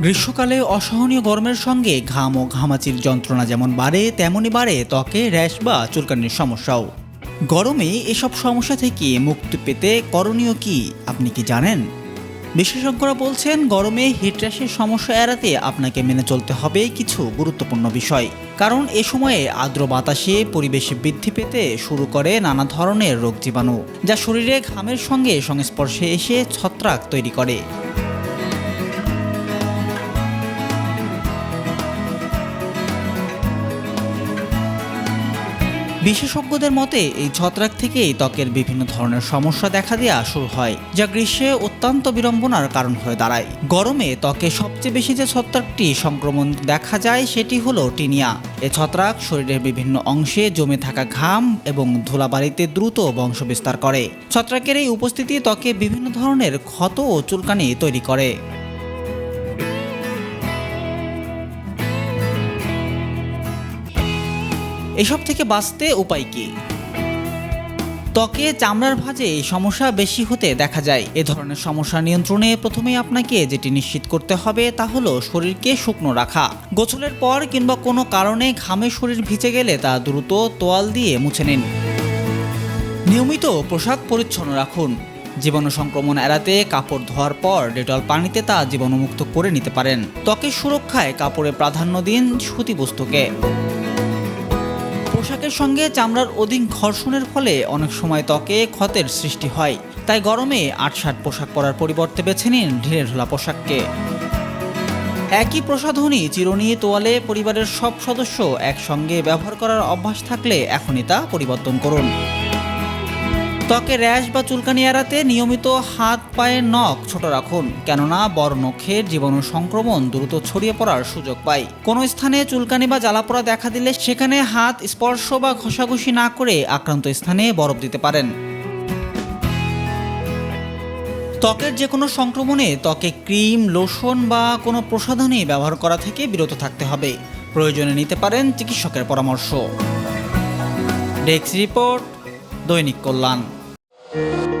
গ্রীষ্মকালে অসহনীয় গরমের সঙ্গে ঘাম ও ঘামাচির যন্ত্রণা যেমন বাড়ে, তেমনই বাড়ে ত্বকে র্যাশ বা চুলকানির সমস্যাও। গরমে এসব সমস্যা থেকে মুক্তি পেতে করণীয় কি, আপনি কি জানেন? বিশেষজ্ঞরা বলছেন, গরমে হিট র্যাশের সমস্যা এড়াতে আপনাকে মেনে চলতে হবে কিছু গুরুত্বপূর্ণ বিষয়। কারণ এ সময়ে আর্দ্র বাতাসে পরিবেশে বৃদ্ধি পেতে শুরু করে নানা ধরনের রোগ জীবাণু, যা শরীরে ঘামের সঙ্গে সংস্পর্শে এসে ছত্রাক তৈরি করে। বিশেষজ্ঞদের মতে, এই ছত্রাক থেকেই ত্বকের বিভিন্ন ধরনের সমস্যা দেখা দেওয়া শুরু হয়, যা গ্রীষ্মে অত্যন্ত বিড়ম্বনার কারণ হয়ে দাঁড়ায়। গরমে ত্বকে সবচেয়ে বেশি যে ছত্রাকটি সংক্রমণ দেখা যায়, সেটি হলো টিনিয়া। এ ছত্রাক শরীরের বিভিন্ন অংশে জমে থাকা ঘাম এবং ধুলাবালিতে দ্রুত বংশ বিস্তার করে। ছত্রাকের এই উপস্থিতি ত্বকে বিভিন্ন ধরনের ক্ষত ও চুলকানি তৈরি করে। এসব থেকে বাঁচতে উপায় কি? ত্বকে চামড়ার ভাঁজে সমস্যা বেশি হতে দেখা যায়। এ ধরনের সমস্যা নিয়ন্ত্রণে প্রথমেই আপনাকে যেটি নিশ্চিত করতে হবে তা হলো শরীরকে শুকনো রাখা। গোছলের পর কিংবা কোনো কারণে ঘামে শরীর ভিজে গেলে তা দ্রুত তোয়াল দিয়ে মুছে নিন। নিয়মিত পোশাক পরিচ্ছন্ন রাখুন। জীবাণু সংক্রমণ এড়াতে কাপড় ধোয়ার পর ডেটল পানিতে তা জীবাণুমুক্ত করে নিতে পারেন। ত্বকের সুরক্ষায় কাপড়ে প্রাধান্য দিন সুতি বস্তুকে। পোশাকের সঙ্গে চামড়ার অধিক ঘর্ষণের ফলে অনেক সময় ত্বকে ক্ষতের সৃষ্টি হয়। তাই গরমে আটসাট পোশাক পরার পরিবর্তে বেছে নিন ঢিলে ঢোলা পোশাককে। একই প্রসাধনী চিরুনি, তোয়ালে পরিবারের সব সদস্য একসঙ্গে ব্যবহার করার অভ্যাস থাকলে এখনই তা পরিবর্তন করুন। ত্বকে র্যাশ বা চুলকানি এড়াতে নিয়মিত হাত পায়ের নখ ছোট রাখুন। কেননা বড় নখের জীবাণু সংক্রমণ দ্রুত ছড়িয়ে পড়ার সুযোগ পায়। কোনো স্থানে চুলকানি বা জ্বালাপোড়া দেখা দিলে সেখানে হাত, স্পর্শ বা ঘষাঘষি না করে আক্রান্ত স্থানে বরফ দিতে পারেন। ত্বকের যে কোনো সংক্রমণে ত্বকে ক্রিম, লোশন বা কোনো প্রসাধনী ব্যবহার করা থেকে বিরত থাকতে হবে। প্রয়োজনে নিতে পারেন চিকিৎসকের পরামর্শ। ডেস্ক রিপোর্ট, দৈনিক কল্যাণ। Thank you.